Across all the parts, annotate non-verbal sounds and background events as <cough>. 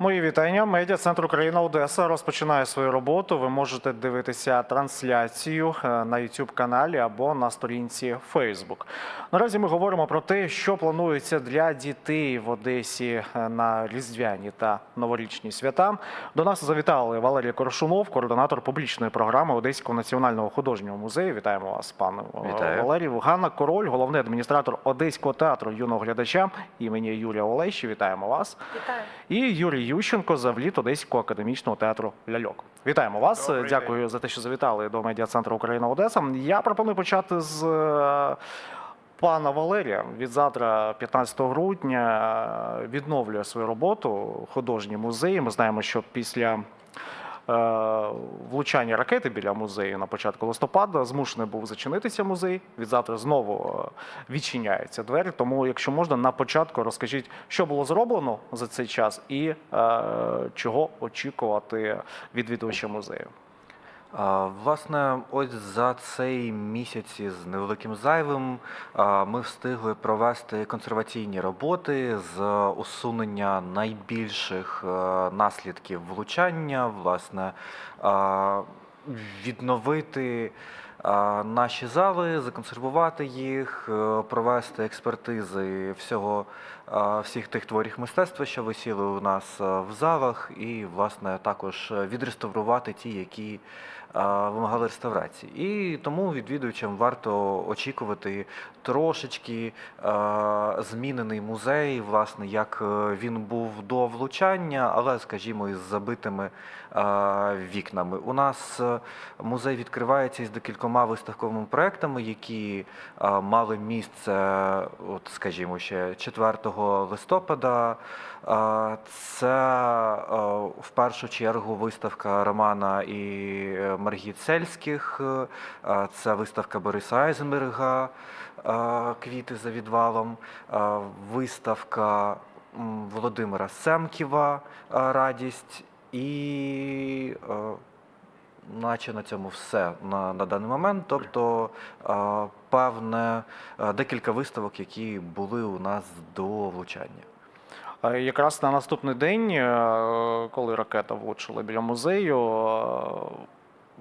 Мої вітання. Медіа Центр Україна Одеса розпочинає свою роботу. Ви можете дивитися трансляцію е, на youtube каналі або на сторінці Facebook. Наразі ми говоримо про те, що планується для дітей в Одесі е, на різдвяні та новорічні свята. До нас завітали Валерій Коршунов, координатор публічної програми Одеського національного художнього музею. Вітаємо вас, пане Вітаю. Валерію. Ганна Король, головний адміністратор Одеського театру юного глядача імені Юрія Олещі. Вітаємо вас. Вітаю. І Юрій Ющенко, завліт Одеського академічного театру Ляльок. Вітаємо вас. Добрий Дякую за те, що завітали до медіа центру Україна Одеса. Я пропоную почати з е, пана Валерія. Від завтра, 15 грудня, відновлює свою роботу художній музей. Ми знаємо, що після. Е, Влучання ракети біля музею на початку листопада змушений був зачинитися музей. Відзавтра знову е, відчиняються двері. Тому, якщо можна, на початку розкажіть, що було зроблено за цей час і е, чого очікувати відвідувача музею. Власне, ось за цей місяць із невеликим зайвим ми встигли провести консерваційні роботи з усунення найбільших е, наслідків влучання, власне, відновити наші зали, законсервувати їх, е, провести експертизи всього, всіх тих творів мистецтва, що висіли у нас е, в залах, і, власне, також відреставрувати ті, які вимагали реставрації. І тому відвідувачам варто очікувати трошечки змінений музей, власне, як е, він був до влучання, але, скажімо, із забитими вікнами. У нас е, музей відкривається із декількома виставковими проектами, які мали місце, от, скажімо, ще 4 листопада. Це в першу чергу виставка Романа і е, Маргіт Сельських, е, це виставка Бориса Айзенберга Квіти за відвалом, виставка Володимира Семківа Радість і. е, Наче на цьому все на, на даний момент. Тобто, а, певне, а, декілька виставок, які були у нас до влучання. Е, Якраз на наступний день, е, коли ракета влучила біля музею, е,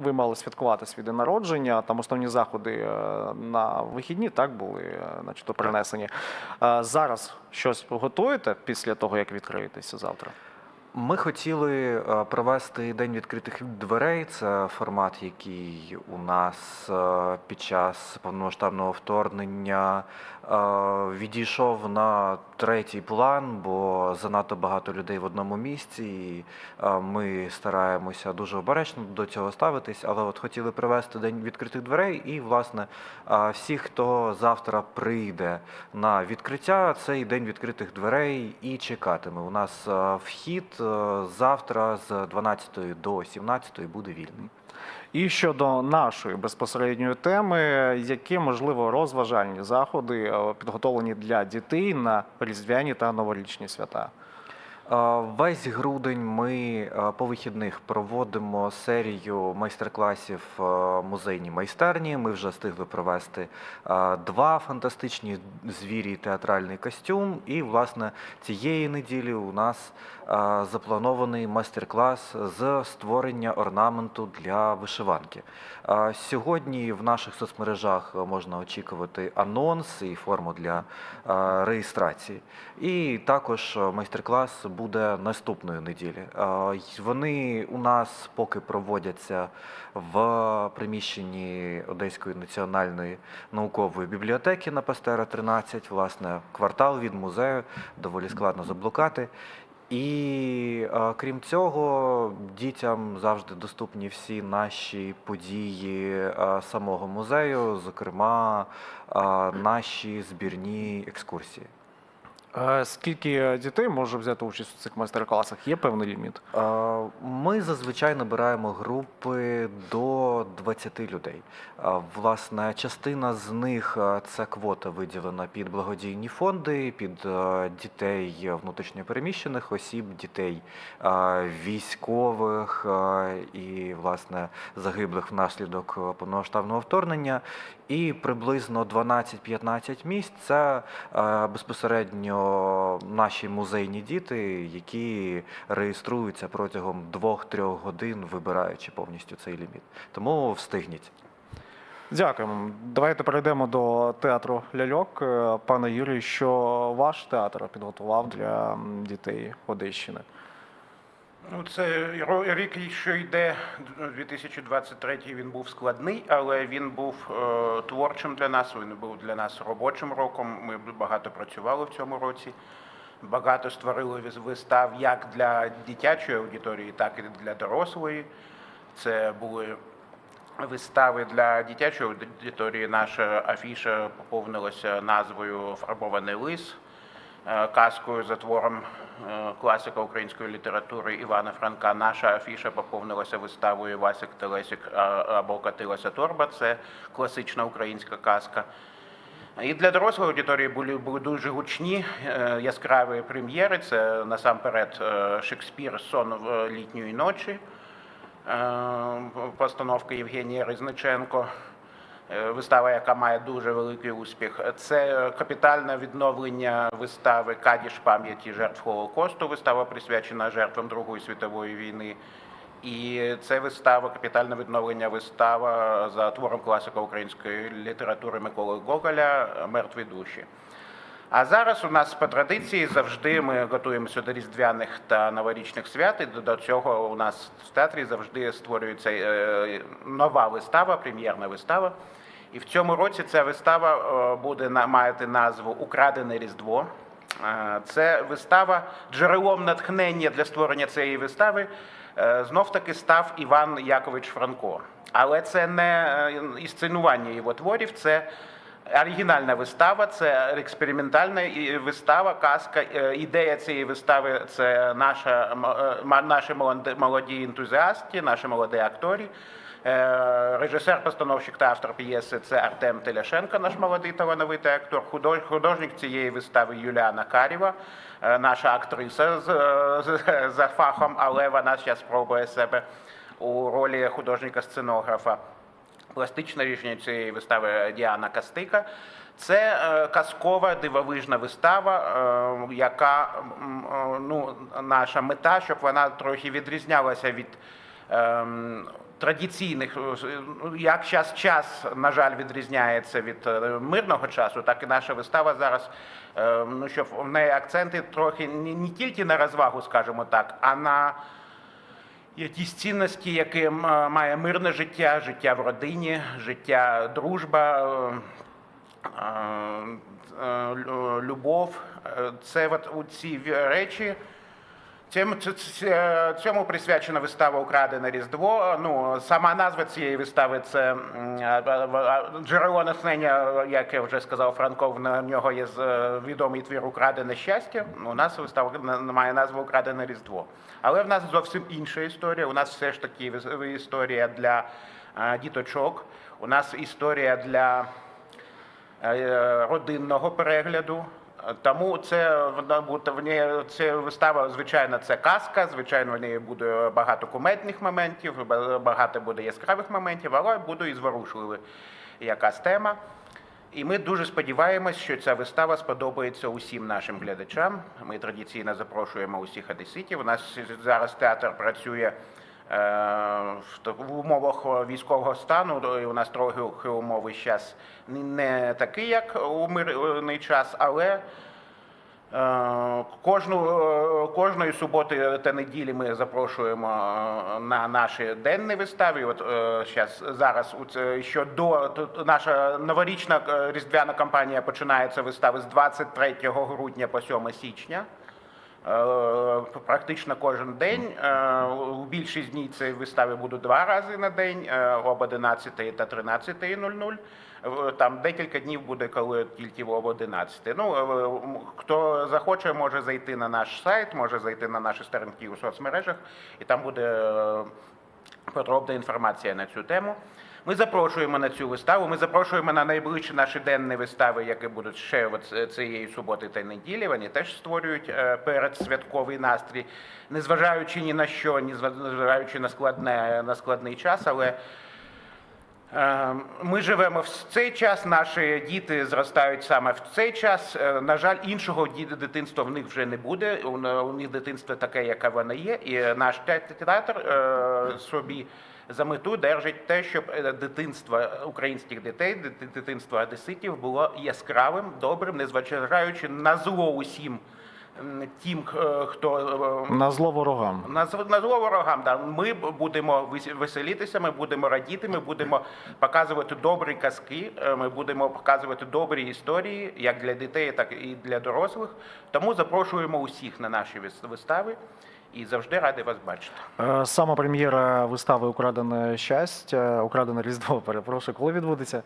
ви мали святкувати свій день народження. Там основні заходи е, на вихідні так були, е, начебто перенесені. Е, Зараз щось готуєте після того, як відкриєтеся завтра? Ми хотіли е, провести день відкритих дверей. Це формат, який у нас е, під час повномасштабного вторгнення е, відійшов на третій план, бо занадто багато людей в одному місці. І ми стараємося дуже обережно до цього ставитись. Але от хотіли провести день відкритих дверей, і власне всі, хто завтра прийде на відкриття, цей день відкритих дверей і чекатиме. У нас вхід завтра з 12 до 17 буде вільний. І щодо нашої безпосередньої теми, які можливо розважальні заходи е, підготовлені для дітей на різдвяні та новорічні свята? Весь грудень ми по вихідних проводимо серію майстер-класів музейні майстерні. Ми вже встигли провести два фантастичні звірі театральний костюм. І, власне, цієї неділі у нас запланований майстер-клас з створення орнаменту для вишиванки. Сьогодні в наших соцмережах можна очікувати анонс і форму для реєстрації. І також майстер-клас буде наступної неділі. Вони у нас поки проводяться в приміщенні Одеської національної наукової бібліотеки на Пастера 13, власне, квартал від музею, доволі складно заблукати. І крім цього, дітям завжди доступні всі наші події самого музею, зокрема, наші збірні екскурсії. Скільки дітей може взяти участь у цих майстер-класах? Є певний ліміт? Ми зазвичай набираємо групи до 20 людей. Власне, частина з них це квота виділена під благодійні фонди, під дітей внутрішньопереміщених осіб, дітей військових і власне загиблих внаслідок повномасштабного вторгнення. І приблизно 12-15 місць це е, безпосередньо наші музейні діти, які реєструються протягом 2-3 годин, вибираючи повністю цей ліміт. Тому встигніть. Дякуємо. Давайте перейдемо до театру ляльок. Е, Пане Юрію, що ваш театр підготував для дітей Одещини? Ну, це рік, що йде 2023, він був складний, але він був е, творчим для нас. Він був для нас робочим роком. Ми багато працювали в цьому році. Багато створили вис- вистав як для дитячої аудиторії, так і для дорослої. Це були вистави для дитячої аудиторії. Наша афіша поповнилася назвою Фарбований лис казкою за твором е, класика української літератури Івана Франка. Наша афіша поповнилася виставою Васик Телесик а- або Катилася торба. Це класична українська казка. І для дорослої аудиторії були, були дуже гучні е, яскраві прем'єри. Це насамперед е, Шекспір Сон е, літньої ночі. Е, Постановка Євгенія Riзниченко. Е, Вистава, яка має дуже великий успіх. Це капітальне відновлення вистави Кадіш пам'яті жертв Холокосту. Вистава присвячена жертвам Другої світової війни. І це вистава, капітальне відновлення вистава за твором класика української літератури Миколи Гоголя Мертві душі. А зараз у нас по традиції завжди ми готуємося до різдвяних та новорічних свят. І до цього у нас в театрі завжди створюється е, нова вистава, прем'єрна вистава. І в цьому році ця вистава е, буде мати назву Украдене Різдво. Е, Це вистава джерелом натхнення для створення цієї вистави. Знов таки став Іван Якович Франко. Але це не інсценування його творів, це оригінальна вистава, це експериментальна вистава, казка. Е, Ідея цієї вистави це наша, е, наші молоді, ентузіасти, наші молоді актори. Е, Режисер, постановщик та автор п'єси це Артем Теляшенко, наш молодий талановитий актор. Худож- Художник цієї вистави Юліана Карєва, наша актриса за фахом, але вона зараз спробує себе у ролі художника-сценографа. Пластичне рішення цієї вистави Діана Кастика. Це е, казкова дивовижна вистава, е, яка е, ну, наша мета, щоб вона трохи відрізнялася від ем, традиційних, е, ну, як час час, на жаль, відрізняється від е, мирного часу, так і наша вистава зараз, е, ну, щоб в неї акценти трохи не тільки на розвагу, скажімо так, а на якісь цінності, які е, має мирне життя, життя в родині, життя, дружба, е, е, лю- любов. Е, Це от ці речі. Цьому, ц- ц- цьому присвячена вистава Украдене Різдво. Ну, сама назва цієї вистави це е, е, джерело натхнення, як я вже сказав, Франков, на нього є е, відомий твір Украдене щастя. У нас вистава має назву Украдене Різдво. Але в нас зовсім інша історія. У нас все ж таки історія для е, діточок. У нас історія для е, родинного перегляду. Тому це в ній це вистава, звичайно, це казка. Звичайно, в ній буде багато кумедних моментів, ба- багато буде яскравих моментів, але буде і зворушлива якась тема. І ми дуже сподіваємось, що ця вистава сподобається усім нашим глядачам. Ми традиційно запрошуємо усіх одеситів. У нас зараз театр працює в умовах військового стану. У нас трохи умови зараз не такі, як у мирний час, але Е, Кожну, е, кожної суботи та неділі ми запрошуємо е, на наші денні вистави. От е, щас, зараз що до наша новорічна е, різдвяна кампанія починається вистави з 23 грудня по 7 січня. Е, Практично кожен день. Е, У більшість днів ці вистави будуть два рази на день, е, об 11 та 13.00. Е, Там декілька днів буде, коли тільки об 11. Ну, хто захоче, може зайти на наш сайт, може зайти на наші сторінки у соцмережах, і там буде подробна інформація на цю тему. Ми запрошуємо на цю виставу. Ми запрошуємо на найближчі наші денні вистави, які будуть ще цієї суботи та неділі. Вони теж створюють е, передсвятковий настрій, незважаючи ні на що, незважаючи на складне на складний час, але Е, Ми живемо в цей час, наші діти зростають саме в цей час. Е, На жаль, іншого дитинства в них вже не буде. У них дитинство таке, яке воно є. І наш те- театр собі за мету держить те, щоб е, дитинство українських дітей, дити- дитинство одеситів було яскравим, добрим, незважаючи на зло усім тим, е, хто е, На зло ворогам. на, на зло ворогам, да. ми будемо веселитися, ми будемо радіти, ми будемо показувати добрі казки, е, ми будемо показувати добрі історії, як для дітей, так і для дорослих. Тому запрошуємо усіх на наші вис- вистави і завжди радий вас бачити. Е, Сама прем'єра вистави Украдене щастя, Украдене Різдво, перепрошую. Коли відбудеться?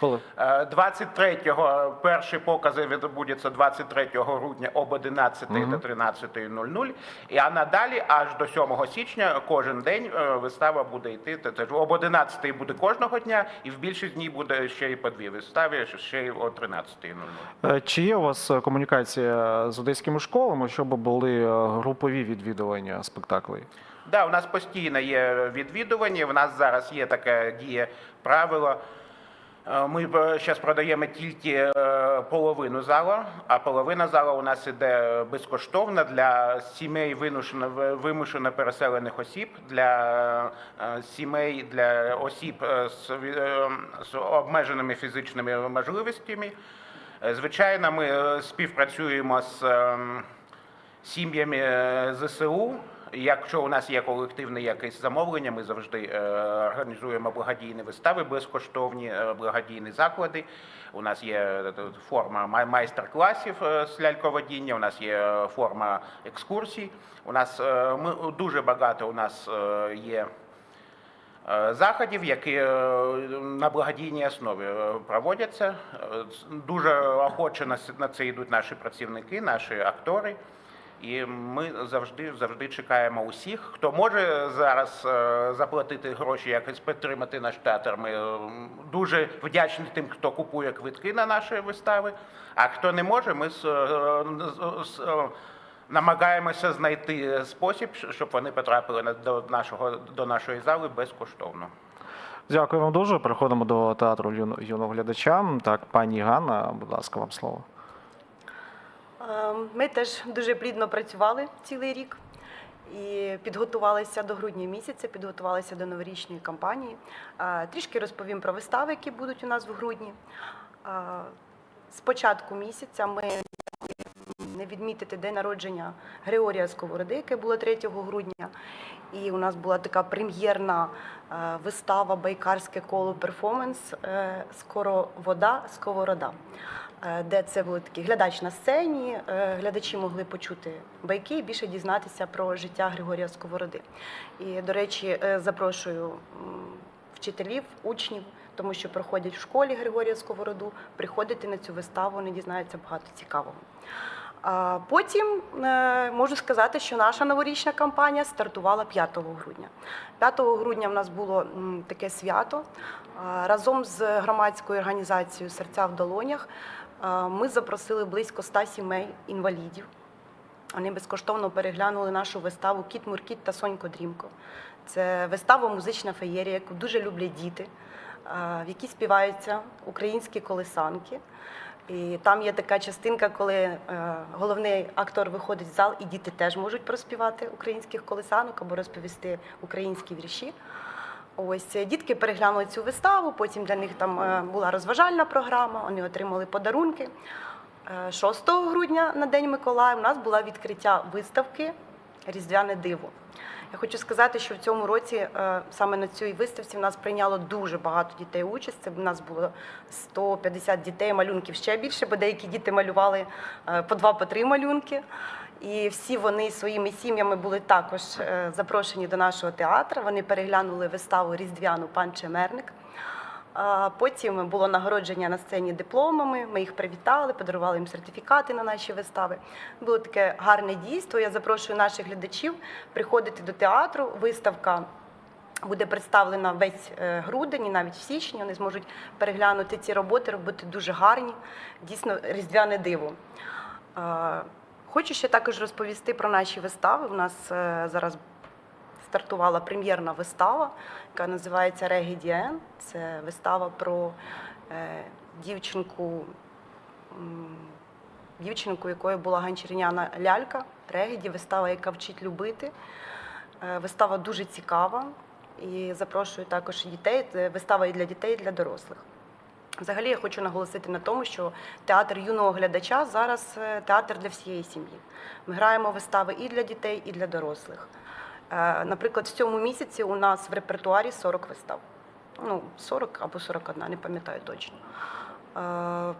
Коли? Е, 23-го перший покази відбудеться 23 грудня об 11 до 13.00. І а надалі аж до 7 січня кожен день е, вистава буде йти. Об 11 буде кожного дня, і в більшість днів буде ще й по дві вистави, ще й о 13.00. Е, Чи є у вас е, комунікація з одеськими школами, щоб були групові відвідування спектаклей? Да, у нас постійно є відвідування. У нас зараз є таке діє правило. Е, Ми зараз продаємо тільки е, половину зала, а половина зала у нас іде безкоштовно для сімей вимушено, переселених осіб, для е, сімей, для осіб е, з, е, обмеженими фізичними можливостями. Е, Звичайно, ми е, співпрацюємо з ем, сім'ями е, ЗСУ. Якщо у нас є колективне якесь замовлення, ми завжди е, організуємо благодійні вистави, безкоштовні е, благодійні заклади. У нас є форма майстер-класів з ляльководіння, у нас є форма екскурсій. У нас ми дуже багато у нас є заходів, які на благодійній основі проводяться. Дуже охоче на це йдуть наші працівники, наші актори. І ми завжди завжди чекаємо усіх. Хто може зараз е, заплатити гроші, якось підтримати наш театр. Ми е, дуже вдячні тим, хто купує квитки на наші вистави. А хто не може, ми е, намагаємося знайти спосіб, щоб вони потрапили до нашого до нашої зали безкоштовно. Дякую вам дуже. Переходимо до театру юн- юного глядача. Так, пані Ганна, будь ласка, вам слово. Е, Ми теж дуже плідно працювали цілий рік і підготувалися до грудня місяця, підготувалися до новорічної кампанії. Е, Трішки розповім про вистави, які будуть у нас в грудні. Е, З початку місяця ми не відмітити день народження Григорія Сковороди, яке було 3 грудня. І у нас була така прем'єрна вистава Байкарське коло перформанс Скоро вода, сковорода. Е, Де це був такий глядач на сцені, е, глядачі могли почути байки і більше дізнатися про життя Григорія Сковороди. І, до речі, е, запрошую вчителів, учнів, тому що проходять в школі Григорія Сковороду, приходити на цю виставу, вони дізнаються багато цікавого. Потім можу сказати, що наша новорічна кампанія стартувала 5 грудня. 5 грудня в нас було таке свято. Разом з громадською організацією Серця в долонях ми запросили близько 100 сімей інвалідів. Вони безкоштовно переглянули нашу виставу Кіт Муркіт та Сонько Дрімко. Це вистава музична феєрія, яку дуже люблять діти, в якій співаються українські колесанки. І там є така частинка, коли е, головний актор виходить в зал, і діти теж можуть проспівати українських колесанок або розповісти українські вірші. Ось е, дітки переглянули цю виставу. Потім для них там е, була розважальна програма. Вони отримали подарунки. Е, 6 грудня на День Миколая у нас було відкриття виставки Різдвяне диво. Я хочу сказати, що в цьому році е, саме на цій виставці в нас прийняло дуже багато дітей участь. Це в нас було 150 дітей, малюнків ще більше, бо деякі діти малювали е, по два, по три малюнки. І всі вони своїми сім'ями були також е, запрошені до нашого театру. Вони переглянули виставу Різдвяну Пан Чемерник. Потім було нагородження на сцені дипломами. Ми їх привітали, подарували їм сертифікати на наші вистави. Було таке гарне дійство. Я запрошую наших глядачів приходити до театру. Виставка буде представлена весь е, грудень, і навіть в січні. Вони зможуть переглянути ці роботи, роботи дуже гарні, дійсно різдвяне диво. Хочу ще також розповісти про наші вистави. У нас е, зараз стартувала прем'єрна вистава, яка називається Регідіен. Це вистава про е, дівчинку, дівчинку, якою була ганчірняна лялька. Регіді, вистава, яка вчить любити. Е, Вистава дуже цікава і запрошую також дітей. Вистава і для дітей, і для дорослих. Взагалі я хочу наголосити на тому, що театр юного глядача зараз е, театр для всієї сім'ї. Ми граємо вистави і для дітей, і для дорослих. Е, Наприклад, в цьому місяці у нас в репертуарі 40 вистав. Ну, 40 або 41, не пам'ятаю точно. Е,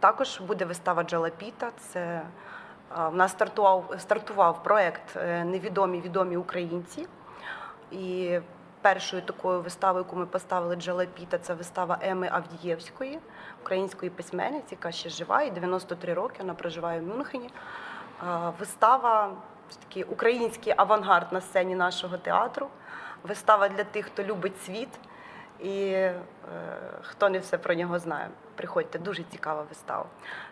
Також буде вистава Джалапіта. Це в нас стартував, стартував проект Невідомі відомі українці. І першою такою виставою, яку ми поставили Джалапіта, це вистава Еми Авдієвської, української письменниці, яка ще жива, і 93 роки вона проживає в Мюнхені. Вистава такий український авангард на сцені нашого театру. Вистава для тих, хто любить світ. І е, хто не все про нього знає, приходьте, дуже цікава вистава.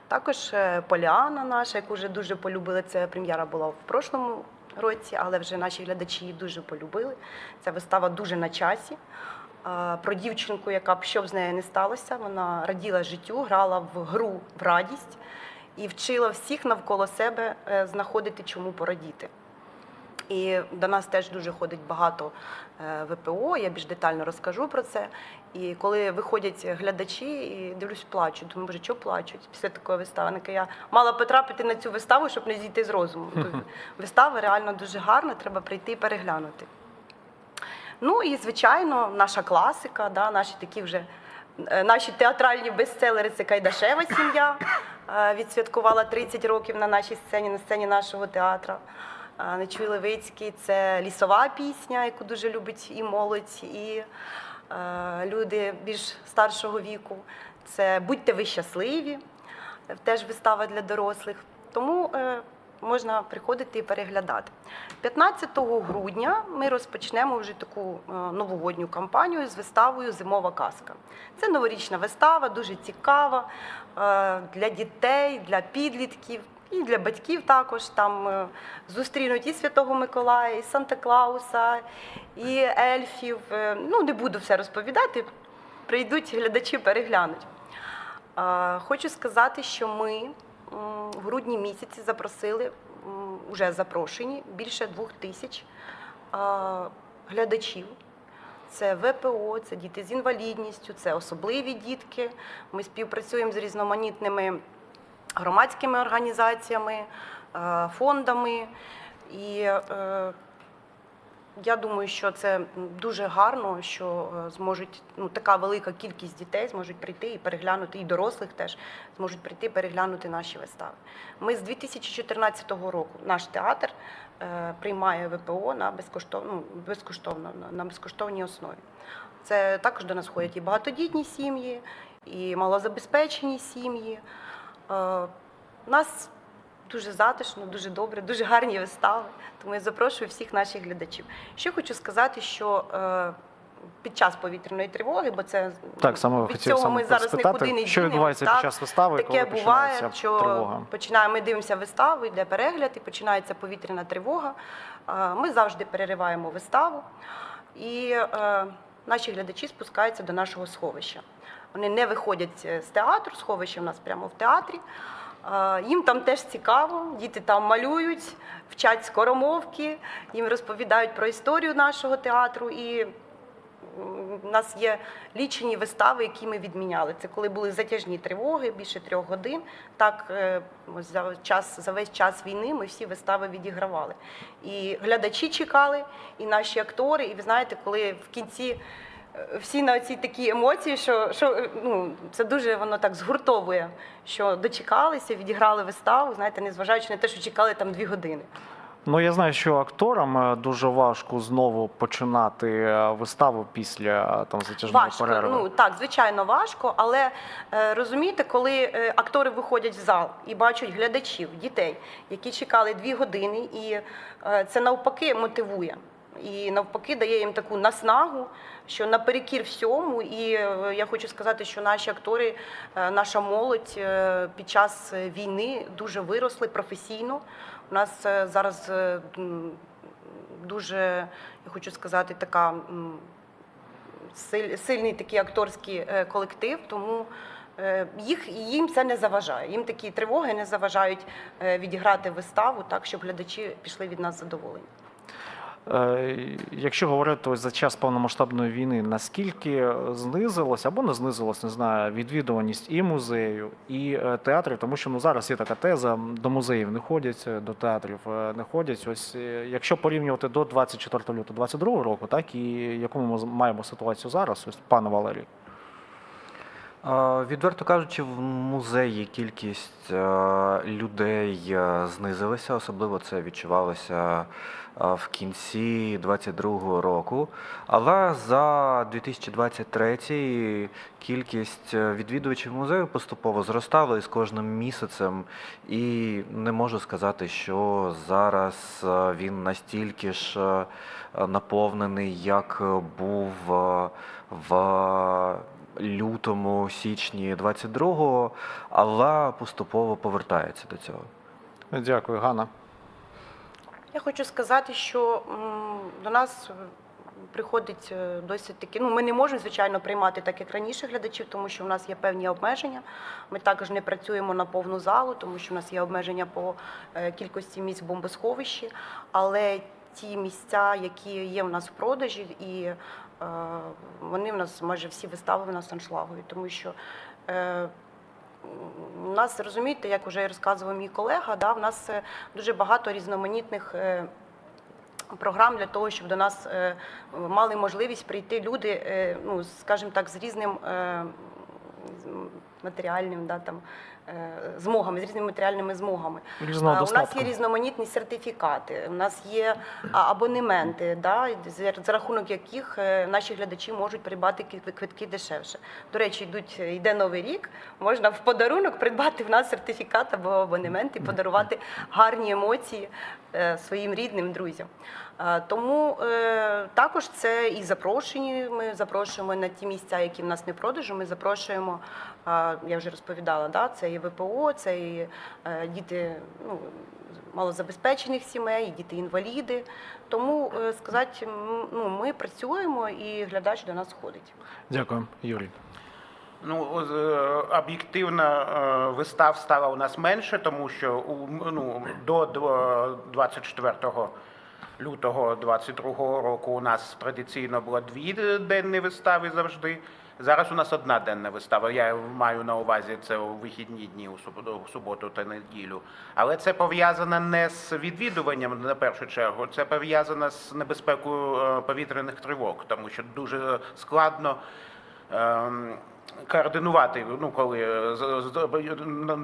Також е, Поліана наша, яку вже дуже полюбили. Це прем'єра була в прошлому році, але вже наші глядачі її дуже полюбили. Ця вистава дуже на часі. Про дівчинку, яка б що б з нею не сталося, вона раділа життю, грала в гру в радість і вчила всіх навколо себе е, знаходити, чому порадіти. І до нас теж дуже ходить багато е, ВПО, я більш детально розкажу про це. І коли виходять глядачі і дивлюсь, плачуть. Думаю, боже, чого плачуть після такої вистави? Каже, Я мала потрапити на цю виставу, щоб не зійти з розуму. <laughs> Тобто Вистава реально дуже гарна, треба прийти і переглянути. Ну і звичайно, наша класика, да, наші такі вже е, наші театральні бестселери це Кайдашева сім'я. е, Відсвяткувала 30 років на нашій сцені, на сцені нашого театру. Нечуй Левицький це лісова пісня, яку дуже любить і молодь, і е, люди більш старшого віку. Це Будьте ви щасливі, теж вистава для дорослих. Тому е, можна приходити і переглядати. 15 грудня ми розпочнемо вже таку е, новогодню кампанію з виставою Зимова казка. Це новорічна вистава, дуже цікава для дітей, для підлітків. І для батьків також там е, зустрінуть і Святого Миколая, і Санта Клауса, і ельфів. Е, Ну, не буду все розповідати. Прийдуть глядачі, переглянуть. Хочу сказати, що ми в грудні місяці запросили, м, уже запрошені, більше двох тисяч глядачів. Це ВПО, це діти з інвалідністю, це особливі дітки. Ми співпрацюємо з різноманітними громадськими організаціями, е, фондами. І е, я думаю, що це дуже гарно, що е, зможуть ну, така велика кількість дітей зможуть прийти і переглянути, і дорослих теж зможуть прийти і переглянути наші вистави. Ми з 2014 року наш театр приймає ВПО на безкоштовно, ну, безкоштовно на, на безкоштовній основі. Це також до нас ходять і багатодітні сім'ї, і малозабезпечені сім'ї. Е, У нас дуже затишно, дуже добре, дуже гарні вистави. Тому я запрошую всіх наших глядачів. Ще хочу сказати, що е, під час повітряної тривоги, бо це Так, саме від хотів цього саме ми зараз спитати, нікуди не що відбувається так. під час вистави, Таке коли буває, що тривога. починаємо, ми дивимося виставу, йде перегляд, і починається повітряна тривога. Е, Ми завжди перериваємо виставу, і е, наші глядачі спускаються до нашого сховища. Вони не виходять з театру, сховище у нас прямо в театрі. Е, Їм там теж цікаво, діти там малюють, вчать скоромовки, їм розповідають про історію нашого театру. І у нас є лічені вистави, які ми відміняли. Це коли були затяжні тривоги, більше трьох годин. Так е, за час за весь час війни ми всі вистави відігравали. І глядачі чекали, і наші актори. І ви знаєте, коли в кінці е, всі на ці такі емоції, що, що ну, це дуже воно так згуртовує, що дочекалися, відіграли виставу, знаєте, незважаючи на те, що чекали там дві години. Ну я знаю, що акторам е, дуже важко знову починати е, виставу після е, там затяжної Важко, перерви. ну так, звичайно, важко, але розумієте, коли актори виходять в зал і бачать глядачів, дітей, які чекали дві години, і це навпаки мотивує. І навпаки дає їм таку наснагу, що наперекір всьому. І е, я хочу сказати, що наші актори, е, наша молодь е, під час війни дуже виросли професійно. У нас зараз дуже, я хочу сказати, така сильний такий акторський колектив, тому їх, їм це не заважає. Їм такі тривоги не заважають відіграти виставу так, щоб глядачі пішли від нас задоволені. Е, Якщо говорити ось за час повномасштабної війни, наскільки знизилось або не знизилось, не знаю, відвідуваність і музею, і е, театрів, тому що ну зараз є така теза: до музеїв не ходять, е, до театрів не ходять. Ось якщо порівнювати до 24 лютого 22 року, так і яку ми маємо ситуацію зараз, ось пане Валерій. Відверто кажучи, в музеї кількість людей знизилася, особливо це відчувалося в кінці 22-го року. Але за 2023 кількість е, відвідувачів музею поступово зростала із кожним місяцем, і не можу сказати, що зараз е, він настільки ж е, наповнений, як був в лютому, січні 22-го, але поступово повертається до цього. Дякую, Ганна. Я хочу сказати, що до нас е, приходить е, досить таки. Ну, ми не можемо, звичайно, приймати так, як раніше глядачів, тому що в нас є певні обмеження. Ми також не працюємо на повну залу, тому що в нас є обмеження по е, кількості місць в бомбосховищі. Але ті місця, які є в нас в продажі, і вони в нас майже всі вистави в нас аншлагові, тому що. У нас розумієте, як вже розказував мій колега, да, в нас е, дуже багато різноманітних е, програм для того, щоб до нас е, мали можливість прийти люди, ну скажімо так, з різним матеріальним да, там, е, змогами, з різними матеріальними змогами. Різного У нас є різноманітні сертифікати, у нас є абонементи, да, за рахунок яких е, наші глядачі можуть придбати квитки дешевше. До речі, йдуть, йде новий рік, можна в подарунок придбати в нас сертифікат або абонемент і подарувати гарні емоції е, своїм рідним друзям. Е, Тому е, також це і запрошені. Ми запрошуємо на ті місця, які в нас не продажу. Ми запрошуємо, е, я вже розповідала, да, це і ВПО, це і е, діти ну, малозабезпечених сімей, і діти-інваліди. Тому е, сказати, ну, ми працюємо і глядач до нас ходить. Дякую, Юрій. Ну, е, об'єктивно вистав стало у нас менше, тому що у, ну, до дво- 24 лютого 22 року у нас традиційно було дві денні вистави завжди. Зараз у нас одна денна вистава. Я маю на увазі це у вихідні дні у суботу, та неділю. Але це пов'язано не з відвідуванням на першу чергу, це пов'язано з небезпекою е, повітряних тривог, тому що дуже складно ем, координувати. Ну, коли, е,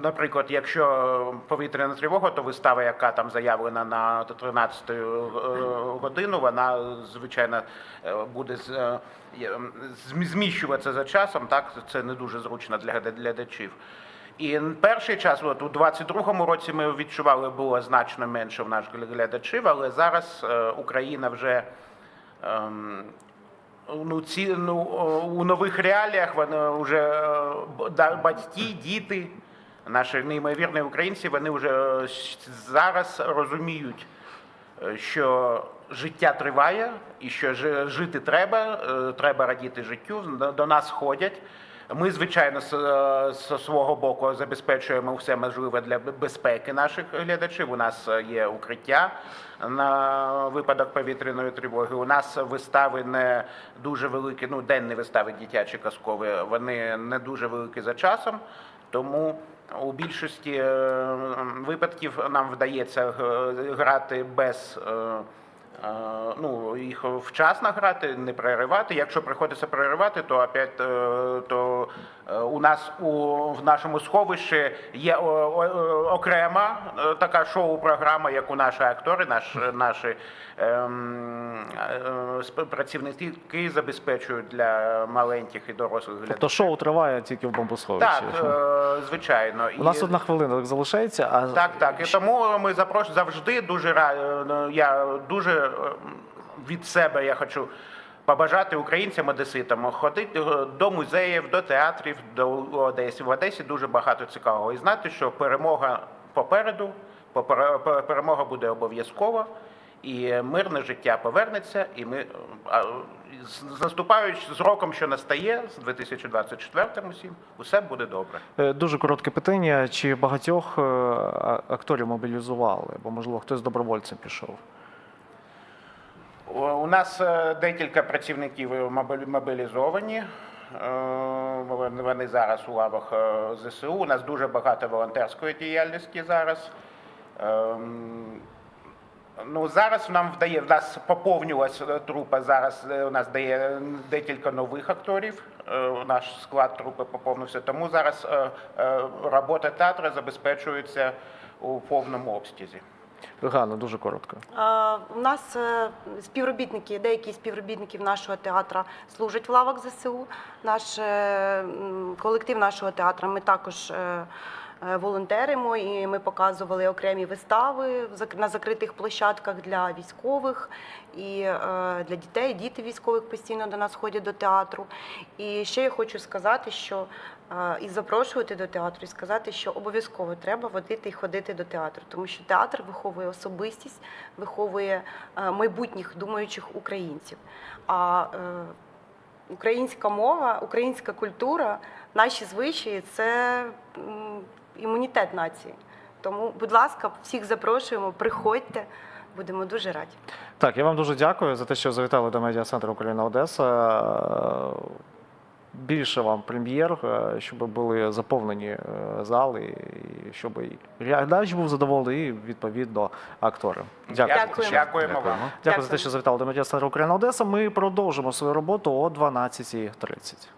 наприклад, якщо повітряна тривога, то вистава, яка там заявлена на 13 годину, вона звичайно е, буде е, зміщуватися за часом. Так це не дуже зручно для глядачів. І перший час, от у 22-му році, ми відчували, було значно менше в наших глядачів, але зараз е, Україна вже ем, ну, ці, ну, у нових реаліях вони вже е, батьки, діти, наші неймовірні українці, вони вже е, зараз розуміють, е, що життя триває і що жи- жити треба, треба радіти життю. До нас ходять. Ми, звичайно, з, е, свого боку забезпечуємо все можливе для безпеки наших глядачів. У нас е, є укриття на випадок повітряної тривоги. У нас вистави не дуже великі, ну денні вистави дитячі казкові, вони не дуже великі за часом. Тому у більшості е, випадків нам вдається грати без. Е, ну, їх вчасно грати, не переривати. Якщо приходиться переривати, то опять е, то е, у нас у в нашому сховищі є окрема така шоу-програма, як у наші актори, наш, наші ем, працівники забезпечують для маленьких і дорослих глядачів. Тобто шоу триває тільки в бомбосховищі. Так, звичайно. У нас І- одна хвилина залишається, а так, так. І тому ми запрошуємо завжди дуже Я дуже від себе я хочу побажати українцям одеситам ходити е, до музеїв, до театрів, до Одесі. В Одесі дуже багато цікавого. І знати, що перемога попереду, попер- пе- перемога буде обов'язкова. і мирне життя повернеться, і ми е, з наступаючи з роком, що настає, з 2024 всім, усе буде добре. Е, Дуже коротке питання: чи багатьох е, акторів мобілізували? Бо можливо хтось добровольцем пішов? У у нас е, декілька працівників мобілізовані. Е, Вони зараз у лавах е, ЗСУ. У нас дуже багато волонтерської діяльності зараз. Ем, Ну, зараз нам вдає, в нас поповнювалася трупа. Зараз е, у нас дає декілька нових акторів. е, Наш склад трупи поповнився. Тому зараз е, е, робота театру забезпечується у повному обстязі. Ганна, дуже коротко. У нас е, співробітники, деякі співробітників нашого театру служать в лавах ЗСУ. Наш е, колектив нашого театру ми також е, волонтеримо і ми показували окремі вистави на закритих площадках для військових і е, для дітей. Діти військових постійно до нас ходять до театру. І ще я хочу сказати, що е, і запрошувати до театру, і сказати, що обов'язково треба водити і ходити до театру, тому що театр виховує особистість, виховує е, майбутніх думаючих українців. А е, українська мова, українська культура, наші звичаї це імунітет нації. Тому, будь ласка, всіх запрошуємо, приходьте, будемо дуже раді. Так, я вам дуже дякую за те, що завітали до медіа центру Україна Одеса. Більше вам прем'єр, е, щоб були заповнені е, зали, і щоб і глядач був задоволений, і відповідно актори. Дякую. Дякуємо. Дякуємо вам. Дякуємо. Дякую за те, що завітали до медіа центру Україна Одеса. Ми продовжимо свою роботу о 12.30.